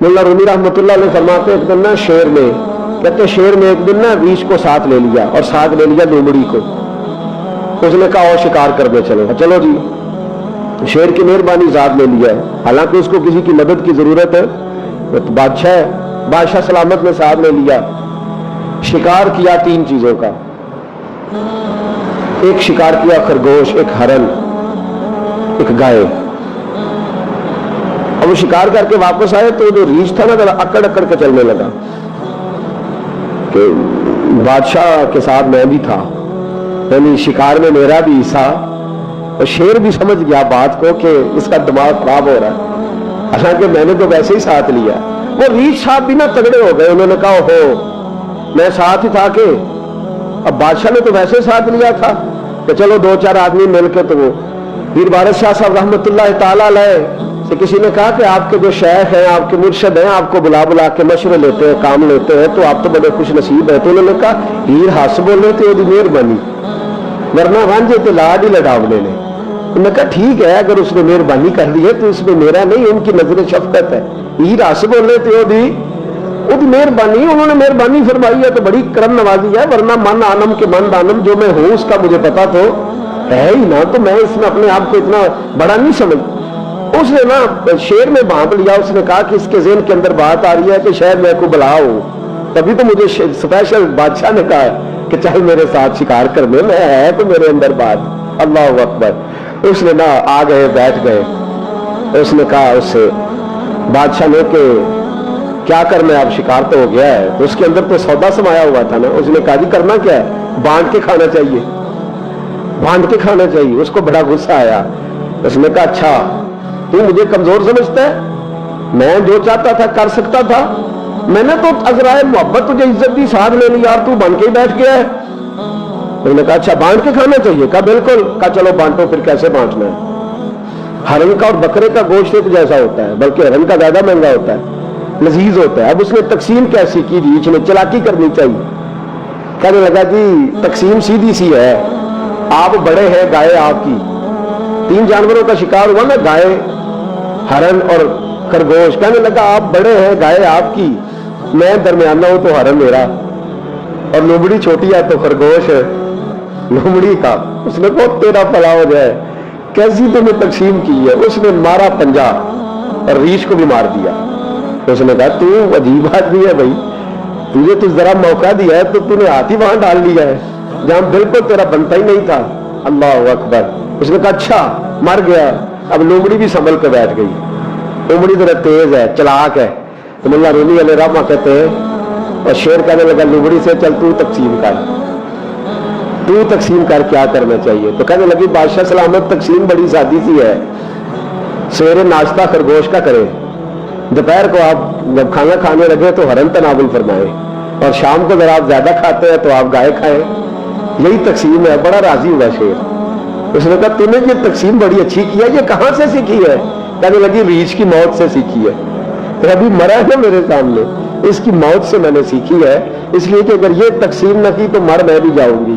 ملا رومی رحمت اللہ علیہ فرماتے ایک دن نہ شیر نے کہتے شیر نے ایک دن نہ بیچ کو ساتھ لے لیا اور ساتھ لے لیا لومڑی کو۔ اس نے کہا، اور شکار کرنے چلے ہاں، چلو۔ جی۔ شیر کی مہربانی ذات لے لیا ہے۔ حالانکہ اس کو کسی کی مدد کی ضرورت ہے۔ تو بادشاہ ہے۔ بادشاہ سلامت نے ساتھ لے لیا۔ شکار کیا تین چیزوں کا۔ ایک شکار کیا خرگوش، ایک ہرن، ایک گائے۔ اور وہ شکار کر کے واپس آئے تو جو ریچھ تھا نا، ذرا اکڑ اکڑ کے چلنے لگا۔ کہ بادشاہ کے ساتھ میں بھی تھا یعنی شکار میں میرا بھی حصہ۔ اور شیر بھی سمجھ گیا بات کو کہ اس کا دماغ خراب ہو رہا ہے۔ حالانکہ میں نے تو ویسے ہی ساتھ لیا۔ وہ ریچھ صاحب بھی نا تگڑے ہو گئے، انہوں نے کہا ہو میں ساتھ ہی تھا کہ اب بادشاہ نے تو ویسے ساتھ لیا تھا۔ کہ چلو دو چار آدمی مل کے تو وہ۔ پیر بارش شاہ صاحب رحمت اللہ تعالی لائے سے کسی نے کہا کہ آپ کے جو شیخ ہیں، آپ کے مرشد ہیں، آپ کو بلا بلا کے مشورے لیتے ہیں، کام لیتے ہیں، تو آپ تو بڑے خوش نصیب ہیں۔ تو انہوں نے کہا، ہیر ہس رہے تو یہ مہربانی۔ ورنہ ہاں جی، وانجے تو لاڈ ہی لڈاونے نے۔ کہا، ٹھیک ہے، اگر اس نے مہربانی کر دی ہے تو اس میں میرا نہیں، ان کی نظر شفقت ہے۔ ہیر ہس بول تو تھے وہ مہربانی، انہوں نے مہربانی فرمائی ہے تو بڑی کرم نوازی ہے۔ ورنہ من آنم کے من دانم جو میں ہوں، اس کا مجھے پتا تو ہے ہی نہ تو میں اس میں اپنے آپ کو اتنا بڑا نہیں سمجھ اس نے نا شیر میں بھانپ لیا، اس نے کہا کہ اس کے ذہن کے اندر بات آ رہی ہے کہ شاید میں کوئی بلا ہوں۔ تبھی تو مجھے اسپیشل بادشاہ نے کہا کہ چاہے میرے ساتھ شکار کرنے میں ہے تو میرے اندر بات۔ اللہ اکبر۔ اس نے نا آ گئے، بیٹھ گئے۔ اس نے کہا اس سے، بادشاہ نے کہ کیا کرنا اب شکار تو ہو گیا ہے؟ اس کے اندر تو سودا سمایا ہوا تھا نا۔ اس نے کہا جی کرنا کیا ہے؟ بانٹ کے کھانا چاہیے۔ بانٹ کے کھانا چاہیے۔ اس کو بڑا غصہ آیا۔ اس نے کہا اچھا تو مجھے کمزور سمجھتا ہے؟ میں جو چاہتا تھا کر سکتا تھا۔ میں نے تو ازرائے محبت تجھے عزت دی، ساتھ لے لی یار، تو بن کے ہی بیٹھ گیا ہے۔ میں نے کہا اچھا بانٹ کے کھانا چاہیے؟ کہا، بالکل۔ کہا، چلو، بانٹو، پھر کیسے بانٹنا ہے؟ ہرن کا اور بکرے کا گوشت ایک جیسا ہوتا ہے، بلکہ ہرن کا زیادہ مہنگا ہوتا ہے۔ لذیذ ہوتا ہے۔ اب اس نے تقسیم کیسی کی تھی؟ اس نے چلاکی کرنی چاہیے۔ کہنے لگا جی تقسیم سیدھی سی ہے۔ آپ بڑے ہیں، گائے آپ کی۔ تین جانوروں کا شکار ہوا نا گائے ہرن اور خرگوش کہنے لگا، آپ بڑے ہیں، گائے آپ کی۔ میں درمیانہ ہوں تو ہرن میرا۔ اور لومڑی چھوٹی ہے تو خرگوش لومڑی کا۔ اس نے بہت تیرا پلا ہو جائے۔ کیسی تم نے تقسیم کی ہے۔ اس نے مارا پنجا اور ریش کو بھی مار دیا۔ اس نے کہا، تو عجیب آدمی ہے بھائی۔ تجھے تو ذرا موقع دیا ہے تو تو نے ہاتھ ہی وہاں ڈال لیا ہے۔ جہاں بالکل تیرا بنتا ہی نہیں تھا۔ اللہ اکبر۔ اس نے کہا اچھا مر گیا۔ اب لومڑی بھی سنبھل کے بیٹھ گئی۔ لومڑی ذرا تیز ہے، چلاک ہے۔ تو ملا رومی علیہ رحمہ کہتے ہیں، اور شیر کہنے لگا، لومڑی سے چل تو تقسیم کر۔ تو تقسیم کر کیا کرنا چاہیے؟ تو کہنے لگی، بادشاہ سلامت تقسیم بڑی سادی سی ہے۔ سویرے ناشتہ خرگوش کا کرے۔ دوپہر کو آپ جب کھانا کھانے لگے تو ہرن تناول فرمائے۔ اور شام کو ذرا آپ زیادہ کھاتے ہیں تو آپ گائے کھائیں۔ یہی تقسیم ہے، بڑا راضی ہوا شیر۔ اس نے کہا تم نے یہ تقسیم بڑی اچھی کی ہے، یہ کہاں سے سیکھی ہے؟ کہنے لگی ریچھ کی موت سے سیکھی ہے۔ ابھی مرا ہے میرے سامنے، اس کی موت سے میں نے سیکھی ہے۔ اس لیے کہ اگر یہ تقسیم نہ کی تو مر میں بھی جاؤں گی۔